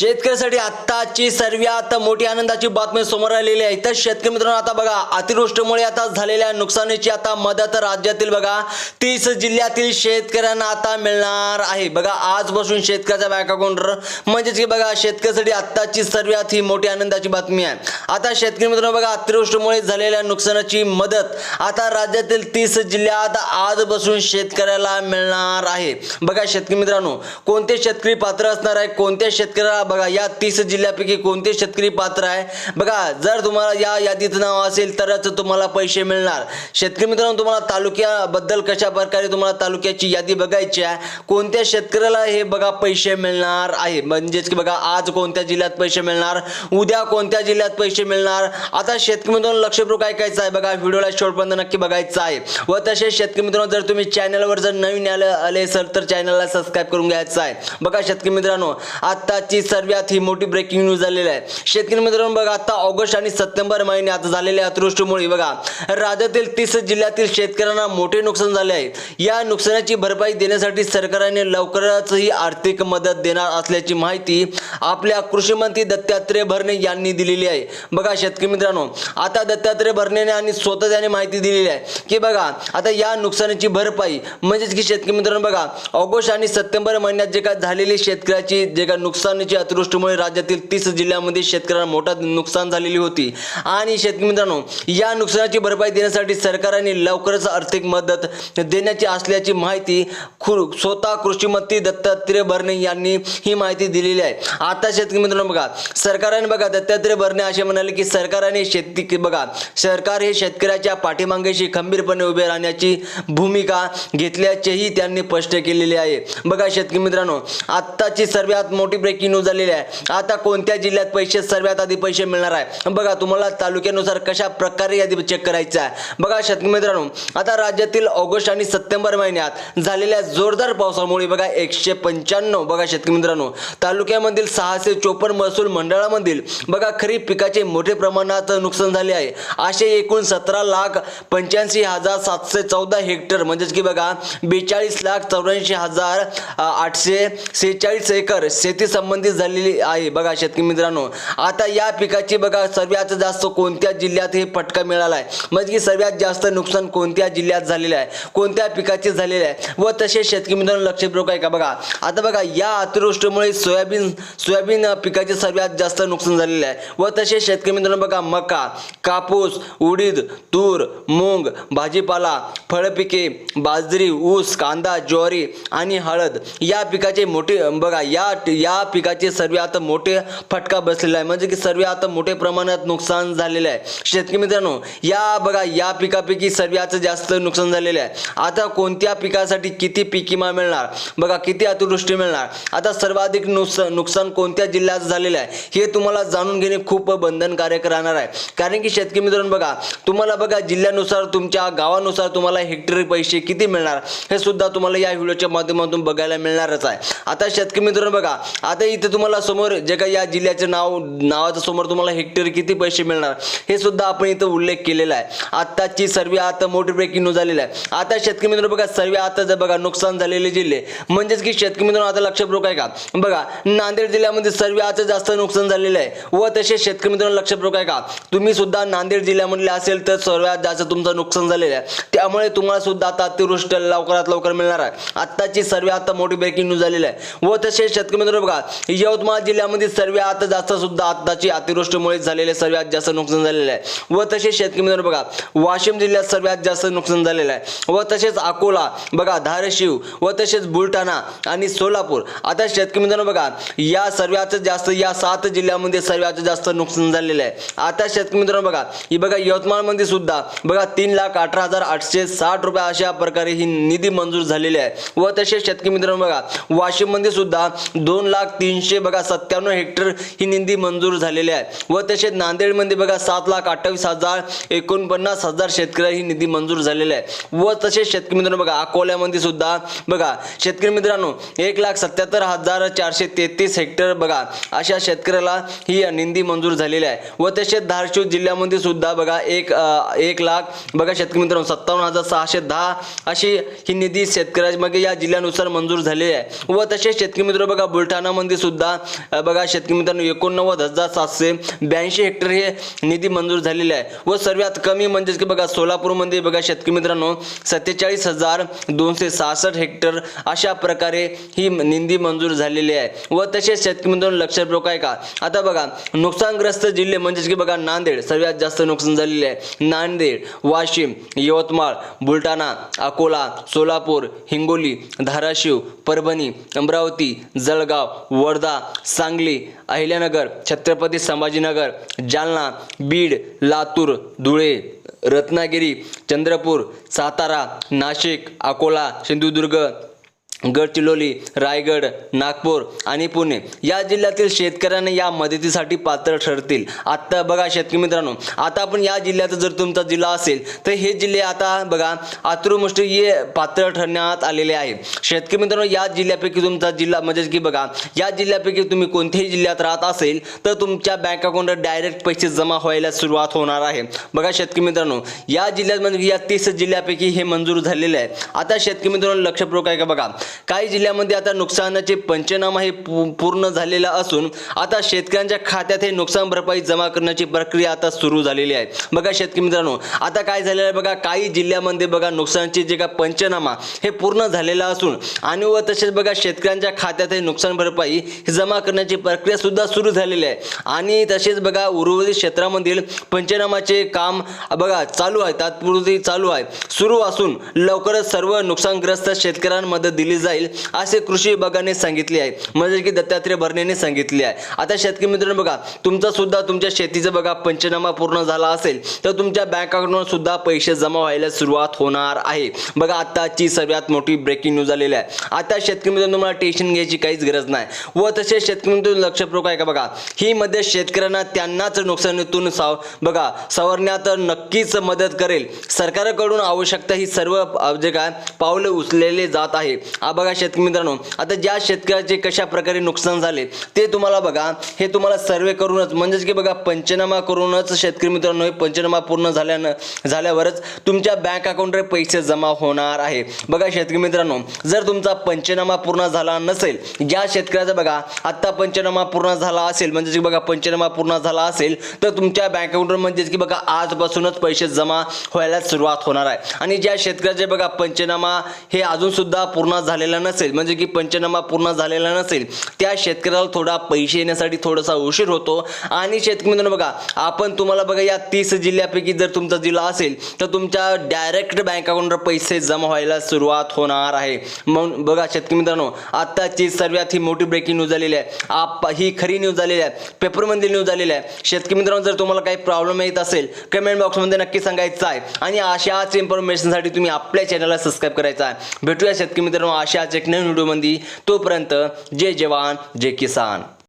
शेतकऱ्यासाठी आत्ताची सर्वात मोठी आनंदाची बातमी समोर आलेली आहे. तर शेतकरी मित्रांनो आता बघा अतिवृष्टीमुळे आता झालेल्या नुकसानीची आता मदत राज्यातील बघा तीस जिल्ह्यातील शेतकऱ्यांना आता मिळणार आहे. बघा आजपासून शेतकऱ्याचा बँक अकाउंटवर म्हणजेच की बघा शेतकऱ्यासाठी आत्ताची सर्वात ही मोठी आनंदाची बातमी आहे. आता शेतकरी मित्रांनो बघा अतिवृष्टीमुळे झालेल्या नुकसानाची मदत आता राज्यातील तीस जिल्ह्यात आजपासून शेतकऱ्याला मिळणार आहे. बघा शेतकरी मित्रांनो कोणते शेतकरी पात्र असणार आहे? कोणत्या शेतकऱ्याला बघा या तीस जिल्ह्यापैकी कोणते शेतकरी पात्र आहे? बघा जर तुम्हाला या यादीचं नाव असेल तरच तुम्हाला पैसे मिळणार. शेतकरी मित्रांनो तुम्हाला तालुक्याबद्दल कशा प्रकारे तुम्हाला तालुक्याची यादी बघायची आहे? कोणत्या शेतकऱ्याला हे बघा पैसे मिळणार आहे? म्हणजेच की बघा आज कोणत्या जिल्ह्यात पैसे मिळणार? उद्या कोणत्या जिल्ह्यात पैसे मिळणार? आता शेतकरी मित्रांनो लक्षपूर्वक ऐकायचं आहे? बघा व्हिडिओला शेवटपर्यंत नक्की बघायचं आहे. व तसेच शेतकरी मित्रांनो जर तुम्ही चॅनलवर जर नवीन आले आले असेल तर चॅनलला सबस्क्राईब करून घ्यायचं आहे. बघा शेतकरी मित्रांनो आत्ताची सर्वात ही मोठी ब्रेकिंग न्यूज झालेली आहे. शेतकरी मित्रांनो बघा आता ऑगस्ट आणि सप्टेंबर महिन्यात झालेल्या अतिवृष्टीमुळे बघा राज्यातील तीस जिल्ह्यातील शेतकऱ्यांना मोठे नुकसान झाले आहे. या नुकसानाची भरपाई देण्यासाठी सरकारने लवकरच ही आर्थिक मदत देणार असल्याची माहिती आपल्या कृषी मंत्री दत्तात्रय भरणे यांनी दिलेली आहे. बघा शेतकरी मित्रांनो आता दत्तात्रय भरणेने आणि स्वतः त्याने माहिती दिलेली आहे की बघा आता या नुकसानाची भरपाई म्हणजेच की शेतकरी मित्रांनो बघा ऑगस्ट आणि सप्टेंबर महिन्यात जे काय झालेली शेतकऱ्याची जे काय नुकसानीची अतिवृष्टीमुळे राज्यातील तीस जिल्ह्यामध्ये शेतकऱ्यांना मोठा नुकसान झालेली होती. आणि शेतकरी मित्रांनो या नुकसानाची भरपाई देण्यासाठी सरकारने लवकरच आर्थिक मदत देण्याची असल्याची माहिती स्वतः कृषीमंत्री दत्तात्रय भरणे यांनी ही माहिती दिलेली आहे. आता शेतकरी मित्रांनो बघा सरकारने बघा दत्तात्रय भरणे असे म्हणाले की सरकारने शेती बघा सरकार हे शेतकऱ्याच्या पाठीमागेशी खंबीरपणे उभे राहण्याची भूमिका घेतल्याचेही त्यांनी स्पष्ट केलेले आहे. बघा शेतकरी मित्रांनो आत्ताची सर्वात मोठी ब्रेकिंग न्यूज झालेली आहे. आता कोणत्या जिल्ह्यात पैसे सर्वात आधी पैसे मिळणार आहे? बघा तुम्हाला तालुक्यानुसार कशा प्रकारे यादी चेक करायचं आहे? बघा शेतकरी मित्रांनो आता राज्यातील ऑगस्ट आणि सप्टेंबर महिन्यात झालेल्या जोरदार पावसामुळे बघा एकशे पंच्याण्णव बघा शेतकरी मित्रांनो तालुक्यामधील सहाशे चोपन्न महसूल मंडळामधील बघा खरीप पिकाचे मोठे प्रमाणात नुकसान झाले आहे. असे एकूण सतरा लाख पंच्याऐंशी हजार सातशे चौदा हेक्टर म्हणजेच की बघा बेचाळीस लाख चौऱ्याऐंशी हजार आठशे सेहेचाळीस एकर शेती संबंधित झालेली आहे. बघा शेतकरी मित्रांनो आता या पिकाची बघा सर्वात जास्त कोणत्या जिल्ह्यात हे फटका मिळाला आहे? म्हणजे की सर्वात जास्त नुकसान कोणत्या जिल्ह्यात झालेलं आहे? कोणत्या पिकाचे झालेले आहे? व तसे शेतकरी मित्रांनो लक्षपूर्वक आहे का बघा आता बघा या अतिवृष्टीमुळे सोयाबीन सोयाबीन पिकाचे सर्वात जास्त नुकसान झालेले आहे. व तसे शेतकरी मित्रांनो बघा मका कापूस उडीद तूर मूग भाजीपाला फळपिके बाजरी ऊस कांदा ज्वारी आणि हळद या पिकाचे मोठे बघा या या पिकाचे सर्व आता मोठे फटका बसलेला आहे. म्हणजे की सर्व आता मोठे प्रमाणात नुकसान झालेलं आहे. शेतकरी मित्रांनो या बघा या पिकापैकी सर्व आता जास्त नुकसान झालेलं आहे. आता कोणत्या पिकासाठी किती पीक विमा मिळणार? बघा किती अतिवृष्टी मिळणार? आता सर्वाधिक नुकसान नुकसान कोणत्या जिल्ह्यात झालेलं आहे? हे तुम्हाला जाणून घेणे खूप बंधनकारक राहणार आहे. कारण की शेतकरी मित्रांनो बघा तुम्हाला बघा जिल्ह्यानुसार तुमच्या गावानुसार तुम्हाला हेक्टरी पैसे किती मिळणार? हे सुद्धा तुम्हाला या व्हिडिओच्या माध्यमातून बघायला मिळणारच आहे. आता शेतकरी मित्रांनो बघा आता इथे तुम्हाला समोर जे काही या जिल्ह्याचे नाव नावाच्या समोर तुम्हाला हेक्टर किती पैसे मिळणार हे सुद्धा आपण इथं उल्लेख केलेला आहे. आत्ताची सर्व आता मोठी ब्रेकिंग न्यूज झालेली आहे. आता शेतकरी मित्र बघा सर्व आता जर बघा नुकसान झालेले जिल्हे म्हणजेच की शेतकरी मित्रांनो आता लक्षपूर्वक आहे का? बघा नांदेड जिल्ह्यामध्ये सर्व आता जास्त नुकसान झालेलं आहे. व तसेच शेतकरी मित्रांनो लक्षपूर्वक आहे का? तुम्ही सुद्धा नांदेड जिल्ह्यामधले असेल तर सर्वात जास्त तुमचं नुकसान झालेलं आहे. त्यामुळे तुम्हाला सुद्धा आता अतिवृष्टी लवकरात लवकर मिळणार आहे. आत्ताची सर्व आता मोठी ब्रेकिंग न्यूज झालेली आहे. व तसेच शेतकरी मित्र बघा यवतमाळ जिल्ह्यामध्ये सर्वे आता जास्त सुद्धा आत्ताची अतिवृष्टीमुळे झालेले सर्वात जास्त नुकसान झालेलं आहे. व तसेच शेतकरी मित्र बघा वाशिम जिल्ह्यात सर्वात जास्त नुकसान झालेलं आहे. व तसेच अकोला बघा धाराशिव व तसेच बुलढाणा आणि सोलापूर. आता शेतकरी मित्रांनो बघा या सर्वात जास्त या सात जिल्ह्यामध्ये सर्वात जास्त नुकसान झालेलं आहे. आता शेतकरी मित्रांनो बघा ही बघा यवतमाळमध्ये सुद्धा बघा तीन लाख अठरा हजार आठशे साठ रुपये अशा प्रकारे ही निधी मंजूर झालेली आहे. व तसेच शेतकरी मित्रांनो बघा वाशिममध्ये सुद्धा दोन लाख तीनशे बघा सत्त्याण्णव हेक्टर ही निधी मंजूर झालेली आहे. व तसेच नांदेडमध्ये बघा सात लाख अठ्ठावीस हजार एकोणपन्नास हजार शेतकऱ्या ही निधी मंजूर झालेला आहे. व तसेच शेतकरी मित्रांनो बघा अकोल्यामध्ये सुद्धा बघा शेतकरी मित्रांनो एक लाख सत्याहत्तर हजार चारशे तेहतीस हेक्टर बघा अशा शेतकऱ्याला ही निधी मंजूर झालेली आहे. व तसेच धारशिव जिल्ह्यामध्ये सुद्धा बघा एक अ, एक लाख बघा शेतकरी मित्रांनो सत्तावन्न हजार सहाशे दहा अशी ही निधी शेतकऱ्यामध्ये या जिल्ह्यानुसार मंजूर झालेली आहे. व तसेच शेतकरी मित्र बघा बुलढाणामध्ये सुद्धा सुद्धा बघा शेतकरी मित्रांनो एकोणनव्वद हजार सातशे ब्याऐंशी हेक्टर हे निधी मंजूर झालेले आहे. व सर्वात कमी म्हणजेच की बघा सोलापूरमध्ये बघा शेतकरी मित्रांनो सत्तेचाळीस हजार दोनशे सहासष्ट हेक्टर अशा प्रकारे ही निधी मंजूर झालेली आहे. व तसेच शेतकरी मित्रांनो लक्षात ठेवू काय का? आता बघा नुकसानग्रस्त जिल्हे म्हणजेच की बघा नांदेड सर्वात जास्त नुकसान झालेले आहे. नांदेड वाशिम यवतमाळ बुलढाणा अकोला सोलापूर हिंगोली धाराशिव परभणी अमरावती जळगाव वर्धा सांगली अहिल्यानगर छत्रपती संभाजीनगर जालना बीड लातूर धुळे रत्नागिरी चंद्रपूर सातारा नाशिक अकोला सिंधुदुर्ग गडचिरोली रायगड नागपूर आणि पुणे या जिल्ह्यातील शेतकऱ्यांना या मदतीसाठी पात्र ठरतील. आत्ता बघा शेतकरी मित्रांनो आता आपण या जिल्ह्यात जर तुमचा जिल्हा असेल तर हे जिल्हे आता बघा आतुरमुष्टी हे पात्र ठरण्यात आलेले आहे शेतकरी मित्रांनो या जिल्ह्यापैकी तुमचा जिल्हा म्हणजे की बघा या जिल्ह्यापैकी तुम्ही कोणत्याही जिल्ह्यात राहत असेल तर तुमच्या बँक अकाउंटवर डायरेक्ट पैसे जमा व्हायला सुरुवात होणार आहे. बघा शेतकरी मित्रांनो या जिल्ह्यात म्हणजे या तीस जिल्ह्यापैकी हे मंजूर झालेले आहे. आता शेतकरी मित्रांनो लक्षपूर्वक आहे का बघा. काही जिल्ह्यामध्ये आता नुकसानाचे पंचनामा हे पूर्ण झालेला असून आता शेतकऱ्यांच्या खात्यात हे नुकसान भरपाई जमा करण्याची प्रक्रिया आता सुरू झालेली आहे. बघा शेतकरी मित्रांनो आता काय झालेलं आहे बघा काही जिल्ह्यामध्ये बघा नुकसानचे जे का पंचनामा हे पूर्ण झालेला असून आणि व तसेच बघा शेतकऱ्यांच्या खात्यात हे नुकसान भरपाई ही जमा करण्याची प्रक्रिया सुद्धा सुरू झालेली आहे. आणि तसेच बघा उर्वरित क्षेत्रामधील पंचनामाचे काम बघा चालू आहे तात्पुरती चालू आहे. सुरू असून लवकरच सर्व नुकसानग्रस्त शेतकऱ्यांमध्ये दिली जाईल असे कृषी विभागाने सांगितले आहे. म्हणजे की दत्तात्रय भरणेने सांगितले आहे. आता शेतकरी मित्रांनो बघा तुमचा सुद्धा तुमच्या शेतीचा बघा पंचनामा पूर्ण झाला असेल तर तुमच्या बँक अकाउंटवर सुद्धा पैसे जमा व्हायला सुरुवात होणार आहे. बघा आताची सर्वात मोठी ब्रेकिंग न्यूज आलेली आहे. आता शेतकरी मित्रांनो तुम्हाला टेन्शन घ्यायची काहीच गरज नाही. व तसेच शेतकरी मित्रांनो लक्षपूर्वक आहे का बघा ही मध्ये शेतकऱ्यांना त्यांनाच नुकसानीतून साव बघा सवरण्यात नक्कीच मदत करेल. सरकारकडून आवश्यकता ही सर्व जे काय पावलं उचललेले जात आहे. बघा शेतकरी मित्रांनो आता ज्या शेतकऱ्याचे कशा प्रकारे नुकसान झाले ते तुम्हाला बघा. हे तुम्हाला सर्वे करूनच म्हणजेच की बघा पंचनामा करूनच शेतकरी मित्रांनो हे पंचनामा पूर्ण झाल्यानं झाल्यावरच तुमच्या बँक अकाउंटवर पैसे जमा होणार आहे. बघा शेतकरी मित्रांनो जर तुमचा पंचनामा पूर्ण झाला नसेल ज्या शेतकऱ्याचा बघा आत्ता पंचनामा पूर्ण झाला असेल म्हणजेच की बघा पंचनामा पूर्ण झाला असेल तर तुमच्या बँक अकाउंटवर म्हणजेच की बघा आजपासूनच पैसे जमा व्हायला सुरुवात होणार आहे. आणि ज्या शेतकऱ्याचे बघा पंचनामा हे अजून सुद्धा पूर्ण झालेला नसेल म्हणजे की पंचनामा पूर्ण झालेला नसेल त्या शेतकऱ्याला थोडा पैसे येण्यासाठी थोडासा उशीर होतो. आणि शेतकरी मित्रांनो बघा आपण तुम्हाला बघा या तीस जिल्ह्यापैकी जर तुमचा जिल्हा असेल तर तुमच्या डायरेक्ट बँक अकाउंटवर पैसे जमा व्हायला सुरुवात होणार आहे. म्हणून बघा शेतकरी मित्रांनो आत्ताची सर्वात ही मोठी ब्रेकिंग न्यूज आलेली आहे. आप ही खरी न्यूज आलेली आहे. पेपरमध्ये न्यूज आलेली आहे. शेतकरी मित्रांनो जर तुम्हाला काही प्रॉब्लेम येत असेल कमेंट बॉक्समध्ये नक्की सांगायचं आहे. आणि अशाच इन्फॉर्मेशनसाठी तुम्ही आपल्या चॅनलला सबस्क्राईब करायचा आहे. भेटूया शेतकरी मित्रांनो अशाच एक नवीन व्हिडिओमध्ये तोपर्यंत जय जवान जय किसान.